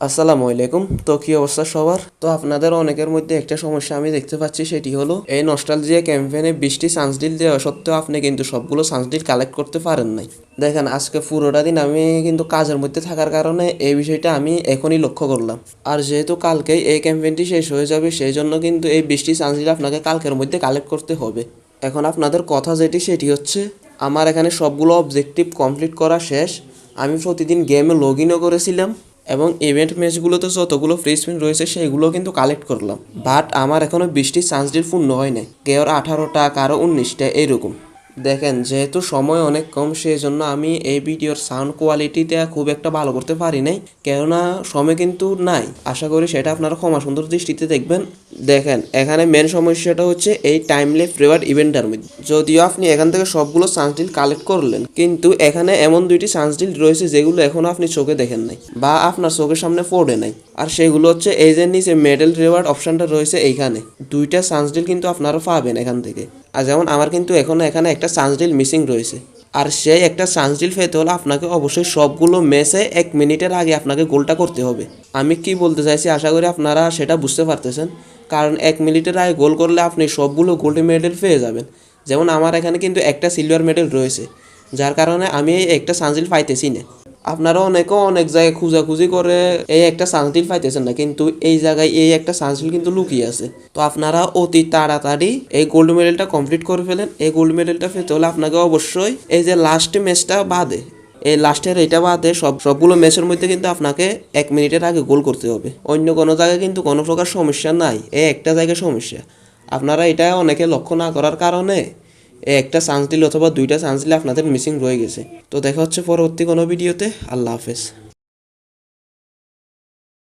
আসসালামু আলাইকুম। তো কি অবস্থা সবার? তো আপনাদের অনেকের মধ্যে একটা সমস্যা আমি দেখতে পাচ্ছি, সেটি হলো এই নস্টালজিয়া ক্যাম্পেইনে বৃষ্টি সানসডিল দেওয়া সত্ত্বেও আপনি কিন্তু সবগুলো সানসডিল কালেক্ট করতে পারেন নাই। দেখেন, আজকে পুরোটা দিন আমি কিন্তু কাজের মধ্যে থাকার কারণে এই বিষয়টা আমি এখনই লক্ষ্য করলাম। আর যেহেতু কালকেই এই ক্যাম্পেইনটি শেষ হয়ে যাবে সেই জন্য কিন্তু এই বৃষ্টি সানসডিল আপনাকে কালকের মধ্যে কালেক্ট করতে হবে। এখন আপনাদের কথা যেটি, সেটি হচ্ছে আমার এখানে সবগুলো অবজেক্টিভ কমপ্লিট করা শেষ। আমি প্রতিদিন গেমে লগ ইনও করেছিলাম। এবং ইভেন্ট ম্যাচগুলোতে যতগুলো ফ্রি স্পিন রয়েছে সেগুলো কিন্তু কালেক্ট করলাম। বাট আমার এখনও বিশটি ডিল পূর্ণ হয় নাই। কেউ আঠারোটা, কারও উনিশটা, এইরকম। দেখেন, যেহেতু সময় অনেক কম সেই জন্য আমি এই ভিডিওর সাউন্ড কোয়ালিটিটা খুব একটা ভালো করতে পারি নাই। কেননা সময় কিন্তু নাই। আশা করি সেটা আপনারা ক্ষমা সুন্দর দৃষ্টিতে দেখবেন। দেখেন, এখানে মেন সমস্যাটা হচ্ছে এই টাইমলেস রিওয়ার্ড ইভেন্টটার মধ্যে। যদিও আপনি এখান থেকে সবগুলো চান্স ডিল কালেক্ট করলেন, কিন্তু এখানে এমন দুইটি চান্স ডিল রয়েছে যেগুলো এখনও আপনি চোখে দেখেন নাই বা আপনার চোখের সামনে পড়ে নাই। আর সেগুলো হচ্ছে এই যে নিচে মেডেল রিওয়ার্ড অপশনটা রয়েছে এইখানে। দুইটা চান্স ডিল কিন্তু আপনারা পাবেন এখান থেকে। আর যেমন আমার কিন্তু এখনও এখানে একটা চান্স ডিল মিসিং রয়েছে। আর সেই একটা চান্স ডিল পেতে হলে আপনাকে অবশ্যই সবগুলো ম্যাচে এক মিনিটের আগে আপনাকে গোলটা করতে হবে। আমি কি বলতে চাইছি, আশা করি আপনারা সেটা বুঝতে পারতেছেন। কারণ এক মিনিটের আগে গোল করলে আপনি সবগুলো গোল্ড মেডেল পেয়ে যাবেন। যেমন আমার এখানে কিন্তু একটা সিলভার মেডেল রয়েছে। যার কারণে আমি একটা সানজিল পাইতেছি না। আপনারা অনেকেও অনেক জায়গায় খুঁজাখুঁজি করে এই একটা সানজিল পাইতেছেন না, কিন্তু এই জায়গায় এই একটা সানজিল কিন্তু লুকিয়ে আছে। তো আপনারা অতি তাড়াতাড়ি এই গোল্ড মেডেলটা কমপ্লিট করে ফেলেন। এই গোল্ড মেডেলটা পেতে হলে আপনাকে অবশ্যই এই যে লাস্ট ম্যাচটা বাদে, এই লাস্টের এটা বাদে সব, সবগুলো ম্যাচের মধ্যে কিন্তু আপনাকে এক মিনিটের আগে গোল করতে হবে। অন্য কোনো জায়গায় কিন্তু কোনো প্রকার সমস্যা নাই, এই একটা জায়গায় সমস্যা। আপনারা এটা অনেকে লক্ষ্য না করার কারণে একটা চান্স দিল অথবা দুইটা চান্স দিলে আপনাদের মিসিং রয়ে গেছে। তো দেখা হচ্ছে পরবর্তী কোনো ভিডিওতে আল্লাহ হাফেজ।